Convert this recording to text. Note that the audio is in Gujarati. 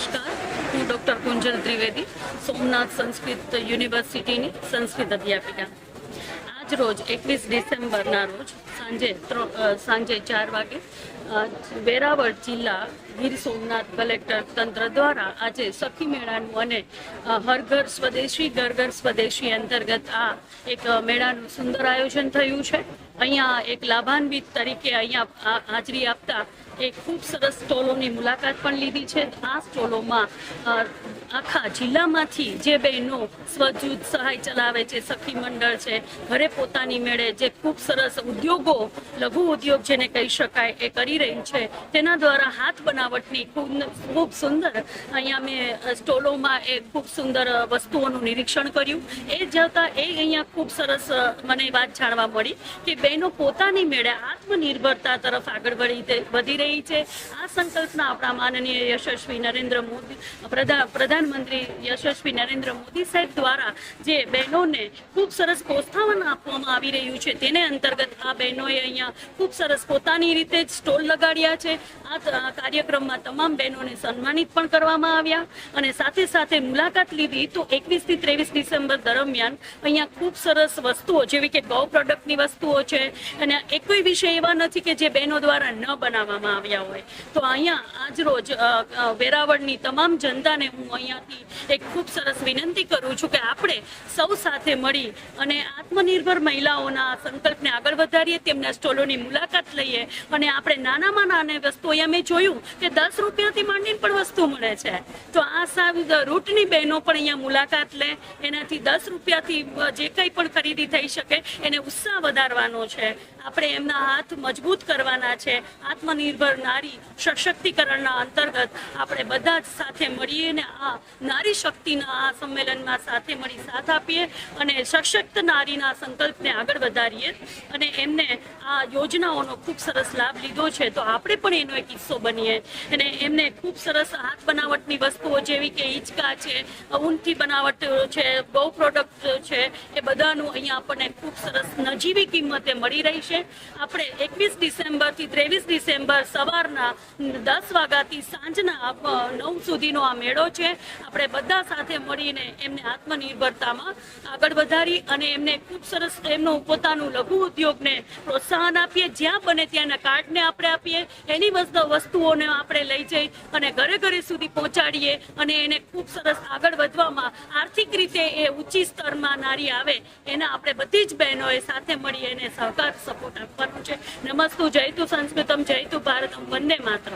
નમસ્કાર, હું ડૉક્ટર કુંજલ ત્રિવેદી, સોમનાથ સંસ્કૃત યુનિવર્સિટીની સંસ્કૃત અધ્યાપિકા. આજ રોજ એકવીસ ડિસેમ્બરના રોજ સાંજે સાંજે ચાર વાગે વેરાવળ જિલ્લા ગીર સોમનાથ કલેક્ટર તંત્ર દ્વારા આજે સખી મેળાનું અને હરઘર હર ઘર સ્વદેશી ઘર ઘર સ્વદેશી અંતર્ગત આ એક મેળાનું સુંદર આયોજન થયું છે. અહીંયા એક લાભાન્વિત તરીકે અહીંયા હાજરી આપતા એક ખૂબ સરસ સ્ટોલોની મુલાકાત પણ લીધી છે. આ સ્ટોલોમાં આખા જિલ્લામાંથી જે બહેનો સ્વજૂથ સહાય ચલાવે છે, સખી મંડળ છે, ઘરે પોતાની મેળે જે ખૂબ સરસ ઉદ્યોગો લઘુ ઉદ્યોગ જેને કહી શકાય એ કરી રહી છે. તેના દ્વારા હાથ બનાવટની ખૂબ સુંદર અહીંયા મેં સ્ટોલોમાં એ ખૂબ સુંદર વસ્તુઓનું નિરીક્ષણ કર્યું. એ જતાં એ અહીંયા ખૂબ સરસ મને વાત જાણવા મળી કે બહેનો પોતાની મેળે આત્મનિર્ભરતા તરફ આગળ વળી વધી રહી છે. આ સંકલ્પના આપણા માનનીય યશસ્વી નરેન્દ્ર મોદી, પ્રધા- પ્રધાનમંત્રી યશસ્વી નરેન્દ્ર મોદી સાહેબ દ્વારા જે બહેનોને ખૂબ સરસ પ્રોત્સાહન આપવામાં આવી રહ્યું છે, તેને અંતર્ગત આ બહેનોએ અહીંયા. ખૂબ સરસ પોતાની રીતે જ સ્ટોલ લગાડ્યા છે. આ કાર્યક્રમમાં તમામ બહેનોને સન્માનિત પણ કરવામાં આવ્યા. અને સાથે સાથે મુલાકાત લીધી તો એકવીસથી ત્રેવીસ ડિસેમ્બર દરમિયાન અહીંયા ખૂબ સરસ વસ્તુઓ જેવી કે ગૌ પ્રોડક્ટની વસ્તુઓ છે. અને એક કોઈ વિષય એવા નથી કે જે બહેનો દ્વારા ન બનાવવામાં આવ્યા હોય. તો અહીંયા આજ રોજ અ, અ, વેરાવળની તમામ જનતાને હું અહીંયાથી એક ખૂબ સરસ વિનંતી કરું છું કે આપણે સૌ સાથે મળી અને આત્મનિર્ભર મહિલાઓના સંકલ્પને આગળ વધારીએ તેમના સ્ટોલોની મુલાકાત લઈએ. અને આપણે નાનામાં નાની વસ્તુ અહીંયા મેં જોયું કે દસ રૂપિયાથી માંડીને પણ વસ્તુ મળે છે. તો આ સાવ રૂટની બહેનો પણ અહીંયા મુલાકાત લે. એનાથી દસ રૂપિયાથી જે કંઈ પણ ખરીદી થઈ શકે, એને ઉત્સાહ વધારવાનો છે. આપણે એમના હાથ મજબૂત કરવાના છે. આત્મનિર્ભર નારી સશક્તિકરણના અંતર્ગત આપણે બધા જ સાથે મળીને આ નારી શક્તિના આ સંમેલનમાં સાથે મળી સાથ આપીએ અને સશક્ત નારીના સંકલ્પને આગળ વધારીએ અને એમને આ યોજનાઓનો ખૂબ સરસ લાભ લીધો છે. તો આપણે પણ એનો એક હિસ્સો બનીએ. અને એમને ખૂબ સરસ હાથ બનાવટની વસ્તુઓ જેવી કે હિંચકા છે, ઊનથી બનાવટ છે, બહુ પ્રોડક્ટ છે. એ બધાનું અહીંયા આપણને ખૂબ સરસ નજીવી કિંમતે મળી રહી છે. આપણે એકવીસ ડિસેમ્બરથી ત્રેવીસ ડિસેમ્બર સવારના દસ વાગ્યાથી સાંજના નવ સુધીનો આ મેળો છે. આપણે બધા સાથે મળીને એમને આત્મનિર્ભરતામાં આગળ વધારી અને એમને ખૂબ સરસ એમનું પોતાનું લઘુ ઉદ્યોગને પ્રોત્સાહન આપીએ. જ્યાં બને ત્યાંના કાર્ડને આપણે આપીએ. એની વસ્તુ વસ્તુઓને આપણે લઈ જઈ અને ઘરે ઘરે સુધી પહોંચાડીએ અને એને ખૂબ સરસ આગળ વધવામાં આર્થિક રીતે એ ઊંચી સ્તરમાં નારી આવે એના આપણે બધી જ બહેનોએ સાથે મળી એને સહકાર સપોર્ટ આપવાનો છે. નમસ્તુ જયતુ સંસ્કૃતમ જયતુ ભારતમ, વંદે માતરમ.